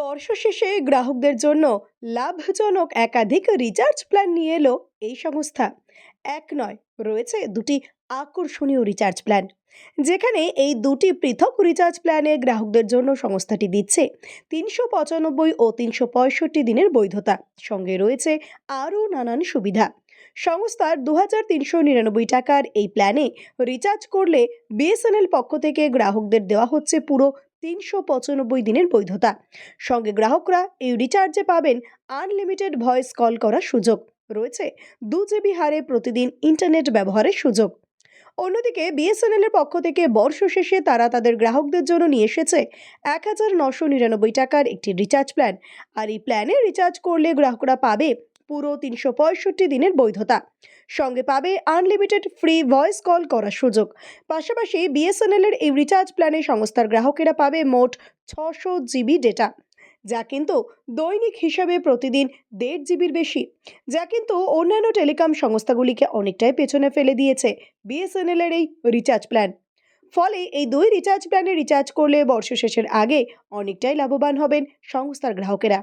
বর্ষ শেষে গ্রাহকদের জন্য লাভজনক একাধিক রিচার্জ প্ল্যান নিয়ে এলো এই সংস্থা। এক নয়, রয়েছে দুটি আকর্ষণীয় রিচার্জ প্ল্যান যেখানে এই দুটি পৃথক রিচার্জ প্ল্যানে গ্রাহকদের জন্য সংস্থাটি দিচ্ছে তিনশো পঁচানব্বই ও তিনশো পঁয়ষট্টি দিনের বৈধতা। সঙ্গে রয়েছে আরও নানান সুবিধা। সংস্থার দু হাজার তিনশো নিরানব্বই টাকার এই প্ল্যানে রিচার্জ করলে বিএসএনএল পক্ষ থেকে গ্রাহকদের দেওয়া হচ্ছে পুরো তিনশো পঁচানব্বই দিনের বৈধতা। সঙ্গে গ্রাহকরা এই রিচার্জে পাবেন আনলিমিটেড ভয়েস কল করার সুযোগ। রয়েছে দু জিবি হারে প্রতিদিন ইন্টারনেট ব্যবহারের সুযোগ। অন্যদিকে বিএসএনএল এর পক্ষ থেকে বর্ষ শেষে তারা তাদের গ্রাহকদের জন্য নিয়ে এসেছে এক হাজার নশো নিরানব্বই টাকার একটি রিচার্জ প্ল্যান আর এই প্ল্যানে রিচার্জ করলে গ্রাহকরা পাবে পুরো তিনশো পঁয়ষট্টি দিনের বৈধতা। সঙ্গে পাবে আনলিমিটেড ফ্রি ভয়েস কল করার সুযোগ। পাশাপাশি বিএসএনএল এর এই রিচার্জ প্ল্যানে সংস্থার গ্রাহকেরা পাবে মোট ছশো জিবি ডেটা, যা কিন্তু দৈনিক হিসাবে প্রতিদিন দেড় জিবির বেশি, যা কিন্তু অন্যান্য টেলিকম সংস্থাগুলিকে অনেকটাই পেছনে ফেলে দিয়েছে বিএসএনএল এর এই রিচার্জ প্ল্যান। ফলে এই দুই রিচার্জ প্ল্যানে রিচার্জ করলে বর্ষ শেষের আগে অনেকটাই লাভবান হবেন সংস্থার গ্রাহকেরা।